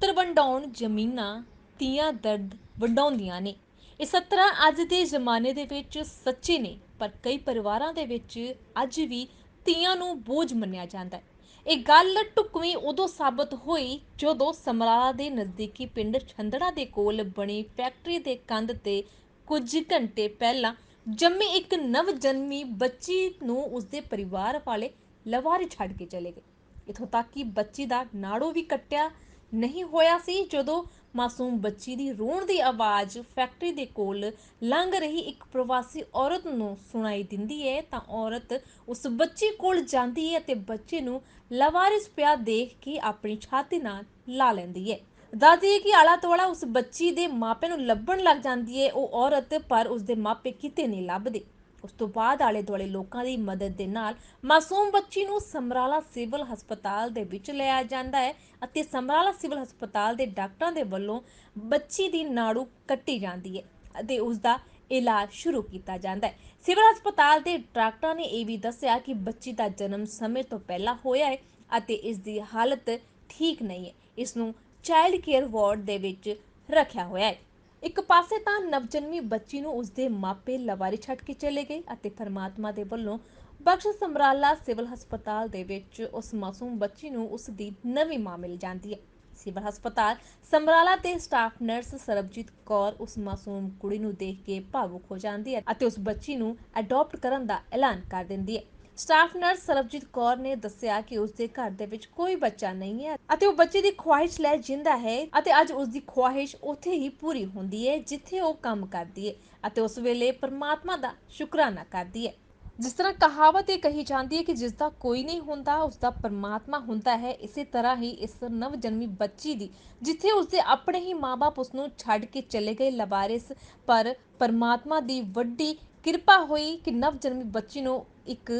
ਪੁੱਤਰ ਵੰਡਾਉਣ ਜ਼ਮੀਨਾਂ ਤੀਆਂ ਦਰਦ ਵੰਡਾਉਂਦੀਆਂ ਨੇ। ਇਹ ਸਤਰਾਂ ਅੱਜ ਦੇ ਜ਼ਮਾਨੇ ਦੇ ਵਿੱਚ ਸੱਚੇ ਨੇ, ਪਰ ਕਈ ਪਰਿਵਾਰਾਂ ਦੇ ਵਿੱਚ ਅੱਜ ਵੀ ਤੀਆਂ ਨੂੰ ਬੋਝ ਮੰਨਿਆ ਜਾਂਦਾ ਹੈ। ਇਹ ਗੱਲ ਢੁਕਵੀਂ ਉਦੋਂ ਸਾਬਤ ਹੋਈ ਜਦੋਂ ਸਮਰਾਲਾ ਦੇ ਨਜ਼ਦੀਕੀ ਪਿੰਡ ਛੰਦੜਾ ਦੇ ਕੋਲ ਬਣੀ ਫੈਕਟਰੀ ਦੇ ਕੰਧ ਤੇ ਕੁਝ ਘੰਟੇ ਪਹਿਲਾਂ ਜੰਮੀ ਇੱਕ ਨਵ ਜਨਮੀ ਬੱਚੀ ਨੂੰ ਉਸਦੇ ਪਰਿਵਾਰ ਵਾਲੇ ਲਵਾਰੇ ਛੱਡ ਕੇ ਚਲੇ ਗਏ। ਇਥੋਂ ਤੱਕ ਕਿ ਬੱਚੀ ਦਾ ਨਾੜੋ ਵੀ ਕੱਟਿਆ ਨਹੀਂ ਹੋਇਆ ਸੀ, ਜਦੋਂ ਮਾਸੂਮ ਬੱਚੀ ਦੀ ਰੋਣ ਦੀ ਆਵਾਜ਼ ਫੈਕਟਰੀ ਦੇ ਕੋਲ ਲੰਘ ਰਹੀ ਇੱਕ ਪ੍ਰਵਾਸੀ ਔਰਤ ਨੂੰ ਸੁਣਾਈ ਦਿੰਦੀ ਹੈ, ਤਾਂ ਔਰਤ ਉਸ ਬੱਚੀ ਕੋਲ ਜਾਂਦੀ ਹੈ ਅਤੇ ਬੱਚੇ ਨੂੰ ਲਵਾਰਿਸ ਪਿਆ ਦੇਖ ਕੇ ਆਪਣੀ ਛਾਤੀ ਨਾਲ ਲਾ ਲੈਂਦੀ ਹੈ। ਦੱਸਦੀ ਹੈ ਕਿ ਆਲਾ ਦੁਆਲਾ ਉਸ ਬੱਚੀ ਦੇ ਮਾਪੇ ਨੂੰ ਲੱਭਣ ਲੱਗ ਜਾਂਦੀ ਹੈ। ਉਹ ਔਰਤ ਪਰ ਉਸ ਦੇ ਮਾਪੇ ਕਿਤੇ ਨਹੀਂ ਲੱਭਦੇ। ਉਸ ਤੋਂ ਬਾਅਦ ਆਲੇ ਦੁਆਲੇ ਲੋਕਾਂ ਦੀ ਮਦਦ ਦੇ ਨਾਲ ਮਾਸੂਮ ਬੱਚੀ ਨੂੰ ਸਮਰਾਲਾ ਸਿਵਲ ਹਸਪਤਾਲ ਦੇ ਵਿੱਚ ਲਿਆਇਆ ਜਾਂਦਾ ਹੈ ਅਤੇ ਸਮਰਾਲਾ ਸਿਵਲ ਹਸਪਤਾਲ ਦੇ ਡਾਕਟਰਾਂ ਦੇ ਵੱਲੋਂ ਬੱਚੀ ਦੀ ਨਾੜੂ ਕੱਟੀ ਜਾਂਦੀ ਹੈ ਅਤੇ ਉਸ ਦਾ ਇਲਾਜ ਸ਼ੁਰੂ ਕੀਤਾ ਜਾਂਦਾ ਹੈ। ਸਿਵਲ ਹਸਪਤਾਲ ਦੇ ਡਾਕਟਰਾਂ ਨੇ ਇਹ ਵੀ ਦੱਸਿਆ ਕਿ ਬੱਚੀ ਦਾ ਜਨਮ ਸਮੇਂ ਤੋਂ ਪਹਿਲਾਂ ਹੋਇਆ ਹੈ ਅਤੇ ਇਸ ਦੀ ਹਾਲਤ ਠੀਕ ਨਹੀਂ ਹੈ। ਇਸ ਨੂੰ ਚਾਈਲਡ ਕੇਅਰ ਵਾਰਡ ਦੇ ਵਿੱਚ ਰੱਖਿਆ ਹੋਇਆ ਹੈ। ਇੱਕ ਪਾਸੇ ਤਾਂ ਨਵਜਨਮੀ ਬੱਚੀ ਨੂੰ ਉਸਦੇ ਮਾਪੇ ਲਵਾਰੀ ਛੱਡ ਕੇ ਚਲੇ ਗਏ ਅਤੇ ਪਰਮਾਤਮਾ ਦੇ ਵੱਲੋਂ ਬਖਸ਼ ਸਮਰਾਲਾ ਸਿਵਲ ਹਸਪਤਾਲ ਦੇ ਵਿੱਚ ਉਸ ਮਾਸੂਮ ਬੱਚੀ ਨੂੰ ਉਸ ਦੀ ਨਵੀਂ ਮਾਂ ਮਿਲ ਜਾਂਦੀ ਹੈ। ਸਿਵਲ ਹਸਪਤਾਲ ਸਮਰਾਲਾ ਦੇ ਸਟਾਫ ਨਰਸ ਸਰਬਜੀਤ ਕੌਰ ਉਸ ਮਾਸੂਮ ਕੁੜੀ ਨੂੰ ਦੇਖ ਕੇ ਭਾਵੁਕ ਹੋ ਜਾਂਦੀ ਹੈ ਅਤੇ ਉਸ ਬੱਚੀ ਨੂੰ ਅਡਾਪਟ ਕਰਨ ਦਾ ਐਲਾਨ ਕਰ ਦਿੰਦੀ ਹੈ। ਸਟਾਫ ਨਰਸ ਸਰਬਜੀਤ ਕੌਰ ਨੇ ਦੱਸਿਆ ਕਿ ਉਸ ਦੇ ਘਰ ਦੇ ਵਿੱਚ ਕੋਈ ਬੱਚਾ ਨਹੀਂ ਹੈ ਅਤੇ ਉਹ ਬੱਚੇ ਦੀ ਖੁਆਇਸ਼ ਲੈ ਜਿੰਦਾ ਹੈ ਅਤੇ ਅੱਜ ਉਸ ਦੀ ਖੁਆਇਸ਼ ਉੱਥੇ ਹੀ ਪੂਰੀ ਹੁੰਦੀ ਹੈ, ਜਿੱਥੇ ਉਹ ਕੰਮ ਕਰਦੀ ਹੈ ਅਤੇ ਉਸ ਵੇਲੇ ਪਰਮਾਤਮਾ ਦਾ ਸ਼ੁਕਰਾਨਾ ਕਰਦੀ ਹੈ। ਜਿਸ ਤਰ੍ਹਾਂ ਕਹਾਵਤ ਇਹ ਕਹੀ ਜਾਂਦੀ ਹੈ ਕਿ ਜਿਸ ਦਾ ਕੋਈ ਨਹੀਂ ਹੁੰਦਾ, ਉਸ ਦਾ ਪਰਮਾਤਮਾ ਹੁੰਦਾ ਹੈ। ਇਸੇ ਤਰ੍ਹਾਂ ਹੀ ਇਸ ਨਵ ਜਨਮੀ ਬੱਚੀ ਦੀ, ਜਿੱਥੇ ਉਸਦੇ ਆਪਣੇ ਹੀ ਮਾਪੇ ਉਸ ਨੂੰ ਛੱਡ ਕੇ ਚਲੇ ਗਏ ਲਵਾਰਿਸ, ਪਰ ਪਰਮਾਤਮਾ ਦੀ ਵੱਡੀ ਕਿਰਪਾ ਹੋਈ ਕਿ ਨਵ ਜਨਮੀ ਬੱਚੀ ਨੂੰ ਇੱਕ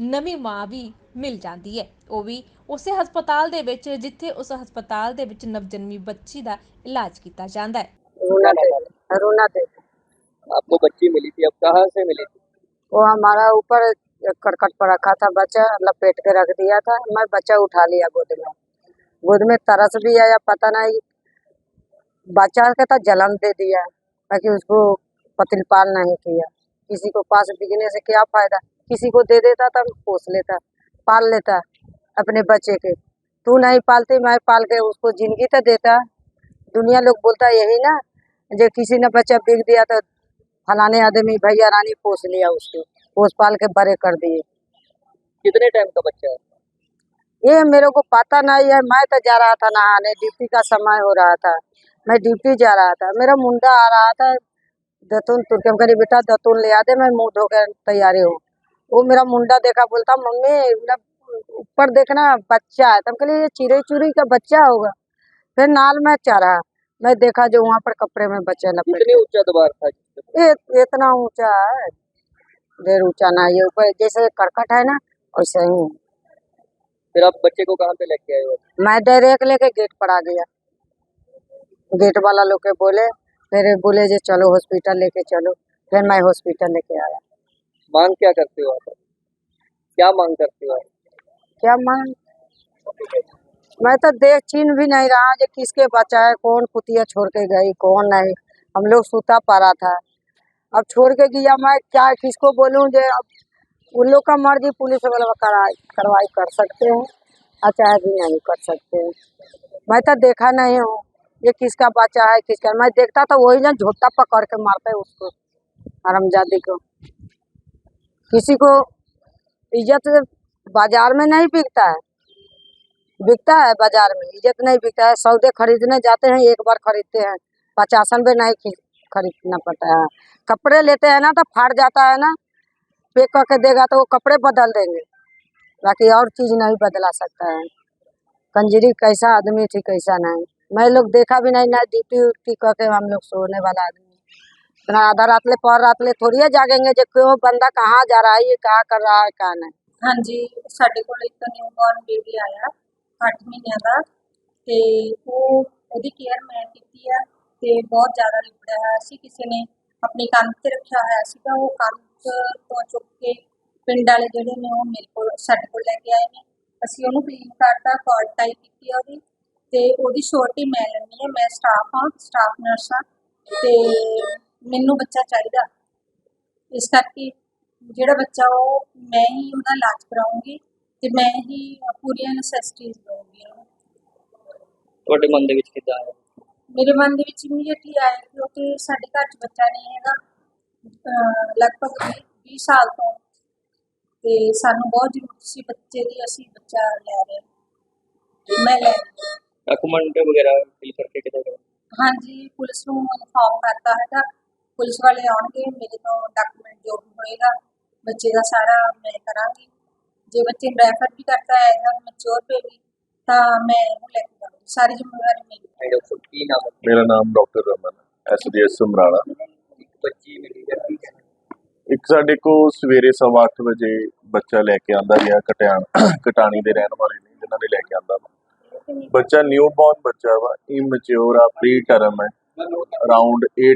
ਨਵੀਂ ਮਾਂ ਵੀ ਮਿਲ ਜਾਂਦੀ ਹੈ ਉਹ ਵੀ ਉਸੇ ਹਸਪਤਾਲ ਦੇ ਵਿੱਚ ਜਿੱਥੇ ਉਸ ਹਸਪਤਾਲ ਦੇ ਵਿੱਚ ਨਵ ਜਨਮੀ ਬੱਚੀ ਦਾ ਇਲਾਜ ਕੀਤਾ ਜਾਂਦਾ ਹੈ रूना देवी रूना देवी आपको बच्ची मिली थी अब कहाँ से मिली थी वो हमारा ऊपर एक करकट पर रखा था बच्चा लपेट के रख दिया था मैं बच्चा उठा लिया गोद में गोद में तरस भी आया पता नहीं बच्चा के तो जन्म दे दिया ताकि उसको पतिलपाल नहीं किया किसी को पास बिकने से क्या फायदा किसी को दे देता था पोस लेता पाल लेता अपने बच्चे के। तू नहीं पालती मैं पाल के उसको ज़िंदगी तो देता। दुनिया लोग बोलता यही ना जो किसी ने बच्चा बिक दिया तो फलाने आदमी भैया रानी पोस लिया उसको पोस पाल के बड़े कर दिए। कितने टाइम का बच्चा है? ये मेरे को पता नहीं है मैं तो जा रहा था नहाने ड्यूटी का समय हो रहा था। मैं ड्यूटी जा रहा था मेरा मुंडा आ रहा था दतुन तुर्के करी बेटा दतुन ले आ दे मैं मुँह धो कर तैयारी हूँ। वो मेरा मुंडा देखा बोलता मम्मी मतलब ऊपर देखना बच्चा है तब कहली ये चिड़ई चुरी का बच्चा होगा। फिर नाल में चढ़ा। मैं देखा जो वहाँ पर कपड़े में बच्चे लपेटे। ऊँचा द्वार था? ये इतना ऊँचा है। ढेर ऊँचा ना ये ऊपर जैसे करकट है ना वैसे ही। फिर आप बच्चे को कहाँ पे लेके आए हो? मैं डायरेक्ट लेके गेट पर आ गया। गेट वाला लोग के बोले फिर बोले जे चलो हॉस्पिटल लेके चलो। फिर मैं हॉस्पिटल लेके आया। मांग क्या करते हो आप? क्या मांग करते हो आप? क्या मांग? मैं तो देख चिन्ह भी नहीं रहा जो किसके बच्चा है कौन कुतिया छोड़ के गई, कौन नहीं। हम लोग सूता पड़ा था। अब छोड़ के गया मैं, क्या किसको बोलूँ जो अब उन लोग का मर्ज़ी पुलिस वाला कार्रवाई कर सकते हैं चाहे भी नहीं कर सकते हैं। मैं तो देखा नहीं हूँ ये किसका बच्चा है किसका मैं देखता तो वही ना झोटा पकड़ के मारते उसको, हरमजादी को। किसी को इज़्ज़त बाज़ार में नहीं बिकता है। बिकता है बाज़ार में, इज़्ज़त नहीं बिकता है। सौदे खरीदने जाते हैं, एक बार खरीदते हैं। पचासन में नहीं खरीदना पड़ता है। कपड़े लेते हैं ना तो फाट जाता है ना, पैक करके देगा तो वो कपड़े बदल देंगे। बाकी और चीज़ नहीं बदला सकता है। कंजरी कैसा आदमी थी, कैसा नहीं। मैं लोग देखा भी नहीं, ना ड्यूटी उट्टी करके हम लोग सोने वाला आदमी आधा रात ले पर रात ले थोड़ी है जागेंगे जो क्यों बंदा कहाँ जा रहा है ये क्या कर रहा है क्या नहीं ਹਾਂਜੀ ਸਾਡੇ ਕੋਲ ਇੱਕ ਨਿਊਬੋਰਨ ਬੇਬੀ ਆਇਆ 8 ਮਹੀਨਿਆਂ ਦਾ ਤੇ ਉਹ ਉਹਦੀ ਕੇਅਰ ਮੈਂ ਕੀਤੀ ਆ ਤੇ ਬਹੁਤ ਜ਼ਿਆਦਾ ਲਿਬੜਿਆ ਹੋਇਆ ਸੀ ਕਿਸੇ ਨੇ ਆਪਣੀ ਕੰਧ ਤੇ ਰੱਖਿਆ ਹੋਇਆ ਸੀਗਾ ਉਹ ਕੰਧ ਤੋਂ ਚੁੱਕ ਕੇ ਪਿੰਡ ਵਾਲੇ ਜਿਹੜੇ ਨੇ ਉਹ ਮੇਰੇ ਕੋਲ ਸਾਡੇ ਕੋਲ ਲੈ ਕੇ ਆਏ ਨੇ ਅਸੀਂ ਉਹਨੂੰ ਕਲੀਨ ਕਰਤਾ ਕਾਰਡ ਟਾਈ ਕੀਤੀ ਆ ਉਹਦੀ ਤੇ ਉਹਦੀ ਸ਼ੋਰਟੀ ਮੈਂ ਲੈਣੀ ਹੈ ਮੈਂ ਸਟਾਫ ਹਾਂ ਸਟਾਫ ਨਰਸ ਹਾਂ ਤੇ ਮੈਨੂੰ ਬੱਚਾ ਚਾਹੀਦਾ। ਇਸ ਕਰਕੇ ਜਿਹੜਾ ਬੱਚਾ ਉਹ ਮੈਂ ਹੀ ਉਹਦਾ ਇਲਾਜ ਕਰਾਉਂਗੀ ਤੇ ਮੈਂ ਹੀ ਪੂਰੀਆਂ ਨੈਸੈਸਿਟੀਜ਼ ਦਊਂਗੀ ਉਹਨੂੰ। ਤੁਹਾਡੇ ਮਨ ਦੇ ਵਿੱਚ ਕਿੱਦਾਂ ਹੈ ਮੇਰੇ ਮਨ ਦੇ ਵਿੱਚ ਇਮੀਡੀਏਟਲੀ ਆਇਆ ਕਿਉਂਕਿ ਸਾਡੇ ਘਰ 'ਚ ਬੱਚਾ ਨਹੀਂ ਹੈਗਾ। ਅਹ ਲਗਭਗ 20 ਸਾਲ ਤੋਂ। ਤੇ ਸਾਨੂੰ ਬਹੁਤ ਜ਼ਰੂਰਤ ਸੀ ਬੱਚੇ ਦੀ ਅਸੀਂ ਬੱਚਾ ਲੈ ਰਹੇ। ਹਾਂ। ਮੈਂ ਲੈ ਰਹੀ ਹਾਂ। ਡਾਕੂਮੈਂਟ ਵਗੈਰਾ ਫਿਲ ਕਰਕੇ ਕਿੱਦਾਂ ਹਾਂਜੀ ਪੁਲਿਸ ਨੂੰ ਇਨਫੋਰਮ ਕਰਤਾ ਹੈਗਾ। ਪੁਲਿਸ ਵਾਲੇ ਆਉਣਗੇ ਮੇਰੇ ਤੋਂ ਡਾਕੂਮੈਂਟ ਜੋ ਵੀ ਹੋਏਗਾ ਬੱਚੇ ਦਾ ਸਾਰਾ ਮੈਂ ਕਰਾਂਗੀ। ਜੇ ਬੱਚੇ ਰੈਫਰ ਵੀ ਕਰਤਾ ਹੈ ਜਾਂ ਮੈਚੋਰ ਬੇਬੀ ਤਾਂ ਮੈਂ ਉਹਨੂੰ ਲੈ ਕੇ ਜਾਵਾਂਗੀ ਸਾਰੀ ਜ਼ਿੰਮੇਵਾਰੀ ਮੇਰੀ। ਹੈ। ਡਾਕਟਰ ਕੀ ਨਾਮ ਮੇਰਾ ਨਾਮ ਡਾਕਟਰ ਰਮਨ ਐਸਡੀਐਸ ਸਮਰਾਲਾ। ਇੱਕ ਬੱਚੀ ਮਿਲੀ ਹੈ ਇੱਕ ਸਾਡੇ ਕੋ ਸਵੇਰੇ ਸਵਾ ਅੱਠ ਵਜੇ ਬੱਚਾ ਲੈ ਕੇ ਆਂਦਾ ਗਿਆ ਕਟਿਆਣ ਕਟਾਣੀ ਦੇ ਰਹਿਣ ਵਾਲੇ ਨੇ ਜਿਨ੍ਹਾਂ ਨੇ ਲੈ ਕੇ ਆਂਦਾ ਵਾ। ਬੱਚਾ ਨਿਊ ਬੌਰਨ ਬੱਚਾ ਵਾ ਇਮੈਚੁਰ ਆ ਪ੍ਰੀ ਟਰਮ ਹੈ। ਅਰਾਊਂਡ 8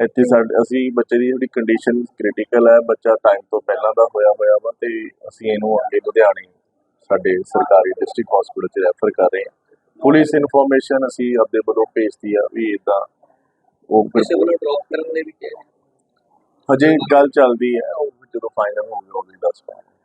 ਇੱਥੇ ਸਾਡੇ ਅਸੀਂ ਬੱਚੇ ਦੀ ਜਿਹੜੀ ਕੰਡੀਸ਼ਨ ਕ੍ਰਿਟੀਕਲ ਹੈ ਬੱਚਾ ਟਾਈਮ ਤੋਂ ਪਹਿਲਾਂ ਦਾ ਹੋਇਆ ਹੋਇਆ ਵਾ ਤੇ ਅਸੀਂ ਇਹਨੂੰ ਅੱਗੇ ਲੁਧਿਆਣੇ ਸਾਡੇ ਸਰਕਾਰੀ ਡਿਸਟ੍ਰਿਕਟ ਹਸਪੀਟਲ 'ਚ ਰੈਫਰ ਕਰ ਰਹੇ ਹਾਂ। ਪੁਲਿਸ ਇਨਫੋਰਮੇਸ਼ਨ ਅਸੀਂ ਆਪਦੇ ਵੱਲੋਂ ਭੇਜਤੀ ਆ ਵੀ ਇਦਾਂ ਉਹ ਕਿਸੇ ਵੱਲੋਂ ਡ੍ਰੌਪ ਕਰਨ ਦੇ ਵਿੱਚ ਹੈ ਹਜੇ ਗੱਲ ਚੱਲਦੀ ਹੈ ਉਹ ਜਦੋਂ ਫਾਈਨਲ ਹੋਊਗਾ ਉਹ ਵੀ ਦੱਸ ਪਾਵਾਂਗੇ।